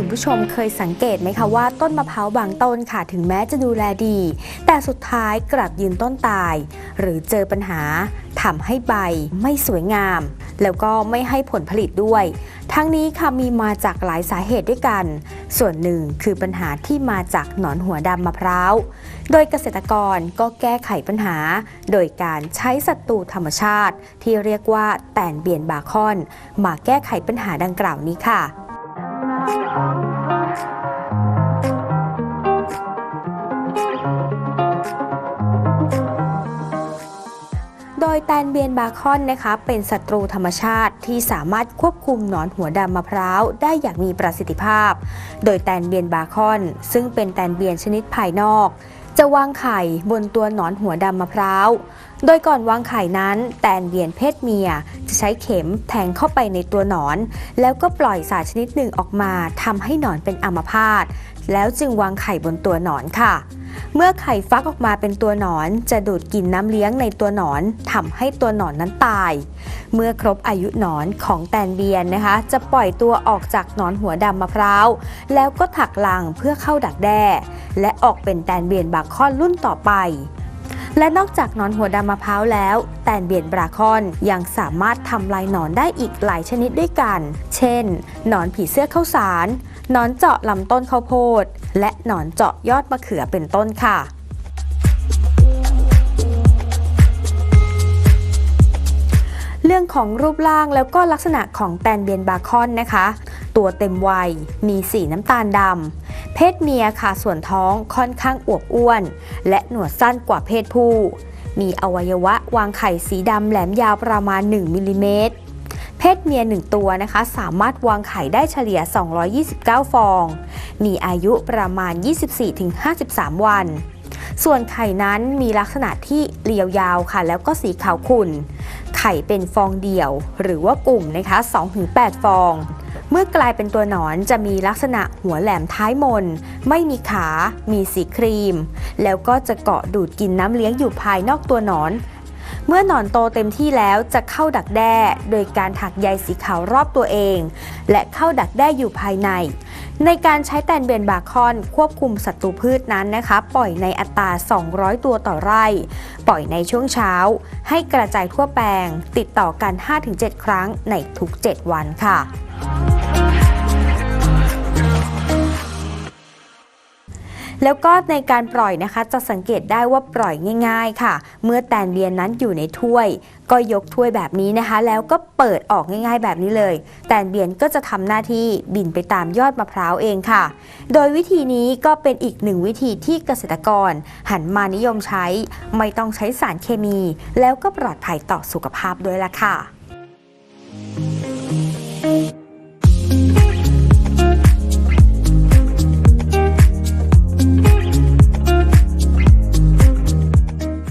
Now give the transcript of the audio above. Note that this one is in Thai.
คุณผู้ชมเคยสังเกตไหมคะว่าต้นมะพร้าวบางต้นค่ะถึงแม้จะดูแลดี แต่สุดท้ายกลับยืนต้นตาย หรือเจอปัญหาทำให้ใบไม่สวยงาม แล้วก็ไม่ให้ผลผลิตด้วย ทั้งนี้ค่ะมีมาจากหลายสาเหตุด้วยกัน ส่วนหนึ่งคือปัญหาที่มาจากหนอนหัวดำมะพร้าว โดยเกษตรกรก็แก้ไขปัญหา โดยการใช้ศัตรูธรรมชาติ ที่เรียกว่าแตนเบียนบาคอน มาแก้ไขปัญหาดังกล่าวนี้ค่ะ โดยแตนเบียนบาคอนนะคะเป็นศัตรูธรรมชาติที่สามารถควบคุมหนอนหัวดำมะพร้าวได้อย่างมีประสิทธิภาพ โดยแตนเบียนบาคอน ซึ่งเป็นแตนเบียนชนิดภายนอก จะวางไข่บนตัวหนอนหัวดำมะพร้าว โดยก่อนวางไข่นั้น แตนเบียนเพศเมียจะใช้เข็มแทงเข้าไปในตัวหนอน แล้วก็ปล่อยสารชนิดหนึ่งออกมาทำให้หนอนเป็นอัมพาตแล้วจึงวางไข่บนตัวหนอนค่ะ เมื่อไข่ฟักออกมาเป็นตัวหนอน จะดูดกินน้ำเลี้ยงในตัวหนอนทำให้ตัวหนอนนั้นตาย เมื่อครบอายุหนอนของแตนเบียนนะคะ จะปล่อยตัวออกจากหนอนหัวดำมะพร้าว แล้วก็ถักลังเพื่อเข้าดักแด้ และออกเป็นแตนเบียนบาคอนรุ่นต่อไปและนอกจากหนอนหัวดำมะพร้าวแล้ว แตนเบียนบราคอนยังสามารถทำลายหนอนได้อีกหลายชนิดด้วยกัน เช่น หนอนผีเสื้อข้าวสาร หนอนเจาะลำต้นข้าวโพด และ หนอนเจาะยอดมะเขือเป็นต้นค่ะเรื่องของรูปร่างแล้วก็ลักษณะของแตนเบียนบาคอนนะคะ ตัวเต็มวัย มีสีน้ำตาลดำ เพศเมียค่ะส่วนท้องค่อนข้างอวบอ้วน และหนวดสั้นกว่าเพศผู้ มีอวัยวะวางไข่สีดำแหลมยาวประมาณ 1มิลลิเมตร เพศเมีย 1 ตัวนะคะ สามารถวางไข่ได้เฉลี่ย 229 ฟอง มีอายุประมาณ 24-53 วัน ส่วนไข่นั้นมีลักษณะที่เรียวยาวค่ะ แล้วก็สีขาวขุ่น ไข่เป็นฟองเดี่ยว หรือว่ากลุ่มนะคะ 2-8 ฟอง เมื่อกลายเป็นตัวหนอนจะมีลักษณะหัวแหลมท้ายมน ไม่มีขา มีสีครีม แล้วก็จะเกาะดูดกินน้ำเลี้ยงอยู่ภายนอกตัวหนอน เมื่อหนอนโตเต็มที่แล้วจะเข้าดักแด้ โดยการถักใยสีขาวรอบตัวเอง และเข้าดักแด้อยู่ภายใน ในการใช้แตนเบียนบาคอนควบคุมศัตรูพืชนั้นนะคะ ปล่อยในอัตรา 200 ตัวต่อไร่ ปล่อยในช่วงเช้า ให้กระจายทั่วแปลง ติดต่อกัน 5-7 ครั้งในทุก 7 วันค่ะ แล้วก็ในการปล่อยนะคะจะสังเกตได้ว่าปล่อยง่าย ๆ ค่ะ เมื่อแตนเบียนนั้นอยู่ในถ้วย ก็ยกถ้วยแบบนี้นะคะ แล้วก็เปิดออกง่ายๆ แบบนี้เลย แตนเบียนก็จะทำหน้าที่บินไปตามยอดมะพร้าวเองค่ะ โดยวิธีนี้ก็เป็นอีกหนึ่งวิธีที่เกษตรกร หันมานิยมใช้ ไม่ต้องใช้สารเคมี แล้วก็ปลอดภัยต่อสุขภาพด้วยล่ะค่ะ